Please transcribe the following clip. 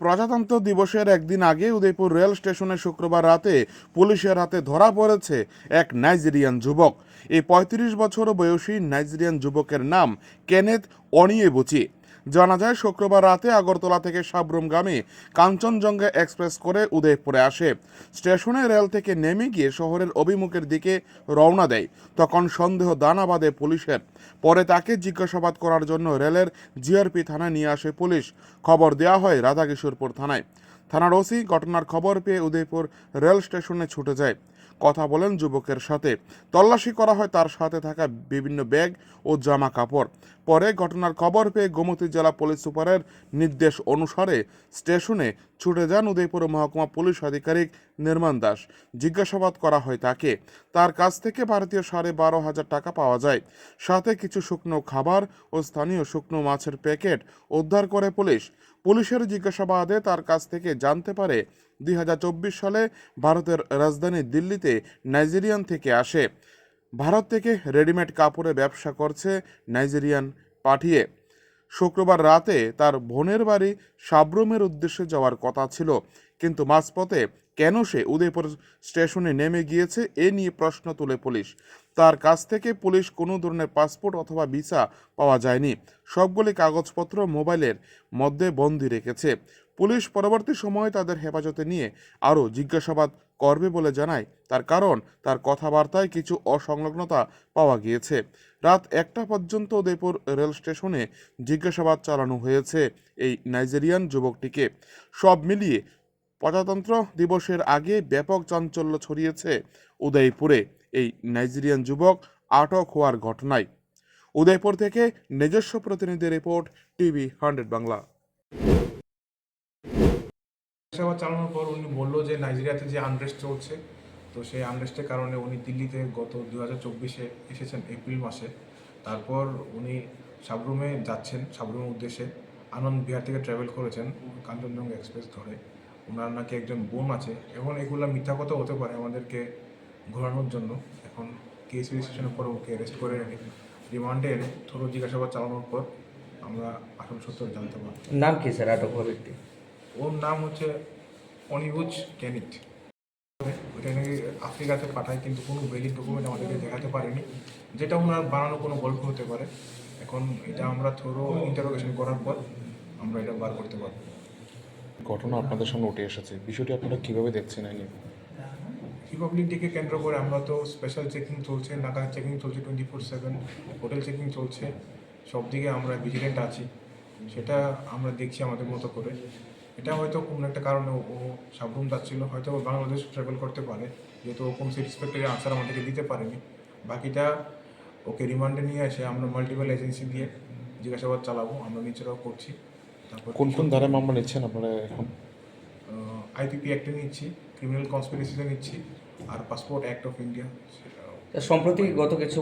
প্রজাতন্ত্র দিবসের একদিন আগে উদয়পুর রেল স্টেশনে শুক্রবার রাতে পুলিশের হাতে ধরা পড়েছে এক নাইজেরিয়ান যুবক। এই পঁয়ত্রিশ বছর বয়সী নাইজেরিয়ান যুবকের নাম কেনেথ অনিয়েবুচি। জানা যায়, শুক্রবার রাতে আগরতলা থেকে সাবরুমগামী কাঞ্চনজঙ্ঘা এক্সপ্রেস করে উদয়পুরে আসে। স্টেশনে রেল থেকে নেমে গিয়ে শহরের অভিমুখের দিকে রওনা দেয়। তখন সন্দেহ দানা বাঁধে পুলিশের। পরে তাকে জিজ্ঞাসাবাদ করার জন্য রেলের জিআরপি থানায় নিয়ে আসে পুলিশ। খবর দেওয়া হয় রাধাকিশোরপুর থানায়। থানার ওসি ঘটনার খবর পেয়ে উদয়পুর রেল স্টেশনে ছুটে যায়। কথা বলেন যুবকের সাথে। তল্লাশি করা হয় তার সাথে থাকা বিভিন্ন ব্যাগ ও জামা কাপড় পরে ঘটনার খবর পেয়ে গোমতী জেলা পুলিশ সুপারের নির্দেশ অনুসারে স্টেশনে ছুটে যান উদয়পুর মহকুমা পুলিশ আধিকারিক নির্মাণ দাস। জিজ্ঞাসাবাদ করা হয় তাকে। তার কাছ থেকে ভারতীয় সাড়ে বারো হাজার টাকা পাওয়া যায়। সাথে কিছু শুকনো খাবার ও স্থানীয় শুকনো মাছের প্যাকেট উদ্ধার করে পুলিশ। পুলিশের জিজ্ঞাসাবাদে তার কাছ থেকে জানতে পারে দুই হাজার চব্বিশ সালে ভারতের রাজধানী দিল্লিতে নাইজেরিয়ান থেকে আসে। ভারত থেকে রেডিমেড কাপড়ে ব্যবসা করছে নাইজেরিয়ান পাঠিয়ে। শুক্রবার রাতে তার বোনের বাড়ি সাবরুমের উদ্দেশ্যে যাওয়ার কথা ছিল। কিন্তু মাঝপথে কেন সে উদয়পুর স্টেশনে নেমে গিয়েছে এ নিয়ে প্রশ্ন তুলে পুলিশ। তার কাছ থেকে পুলিশ কোনো ধরনের পাসপোর্ট অথবা ভিসা পাওয়া যায়নি। সবগুলি কাগজপত্র মোবাইলের মধ্যে বন্দি রেখেছে। পুলিশ পরবর্তী সময়ে তাদের হেফাজতে নিয়ে আরও জিজ্ঞাসাবাদ করবে বলে জানায়, তার কারণ তার কথাবার্তায় কিছু অসংলগ্নতা পাওয়া গিয়েছে। রাত একটা পর্যন্ত উদয়পুর রেল স্টেশনে জিজ্ঞাসাবাদ চালানো হয়েছে এই নাইজেরিয়ান যুবকটিকে। সব মিলিয়ে প্রজাতন্ত্র দিবসের আগে ব্যাপক চাঞ্চল্য ছড়িয়েছে উদয়পুরে এই নাইজেরিয়ান যুবক আটক হওয়ার ঘটনায়। উদয়পুর থেকে নিজস্ব প্রতিনিধি রিপোর্ট, টিভি হান্ড্রেড বাংলা। সেবা চালানোর পর উনি বলল যে নাইজেরিয়াতে যে আনরেস্ট চলছে, তো সেই আনরেস্টের কারণে উনি দিল্লিতে গত দু হাজার চব্বিশে এসেছেন এপ্রিল মাসে। তারপর উনি সাবরুমে যাচ্ছেন, সাবরুমের উদ্দেশ্যে। আনন্দ বিহার থেকে ট্রাভেল করেছেন কাঞ্চনজঙ্ঘা এক্সপ্রেস ধরে। ওনার নাকি একজন বোন আছে। এখন এগুলো মিথ্যা কথা হতে পারে আমাদেরকে ঘোরানোর জন্য। এখন কেস রেজিস্ট্রেশনের পর ওকে অ্যারেস্ট করে রিমান্ডে এনে থরো জিজ্ঞাসাবাদ চালানোর পর আমরা আসল সত্য জানতে পারি নাম কি স্যার আটক ব্যক্তি। ওর নাম হচ্ছে অনিবুজ ক্যানিট ওটা নাকি আফ্রিকাতে পাঠায় কিন্তু কোনো ভ্যালিড ডকুমেন্ট আমাদেরকে দেখাতে পারেনি। যেটা ওনার বানানো কোনো গল্প হতে পারে। এখন এটা আমরা থ্রো ইন্টারোগেশন করার পর আমরা এটা বার করতে পারব। ঘটনা আপনাদের সামনে উঠে এসেছে। বিষয়টি আপনারা কীভাবে দেখছেন এই নিয়ে? রিপাবলিক ডেকে কেন্দ্র করে আমরা তো স্পেশাল চেকিং চলছে নাকা চেকিং চলছে twenty four seven hotel checking চলছে সব দিকে আমরা ভিজিলেন্ট আছি। সেটা আমরা দেখছি আমাদের মতো করে। এটা হয়তো কোনো একটা কারণে ও- সাবরুম যাচ্ছিল হয়তো ও বাংলাদেশ ট্রাভেল করতে পারে যেহেতু ও কোনো রেসপেক্টের আনসার আমাদেরকে দিতে পারেনি। বাকিটা ওকে রিমান্ডে নিয়ে এসে আমরা মাল্টিপল এজেন্সি দিয়ে জিজ্ঞাসাবাদ চালাবো আমরা নিজেরাও করছি। তারপর কোন কোন ধারায় মামলা নিচ্ছেন আপনারা এখন? আইপিপি অ্যাক্টে নিচ্ছি ক্রিমিনাল কনস্পিরেসিতে নিচ্ছি আর পাসপোর্ট অ্যাক্ট অফ ইন্ডিয়া তা সম্প্রতি গত কিছু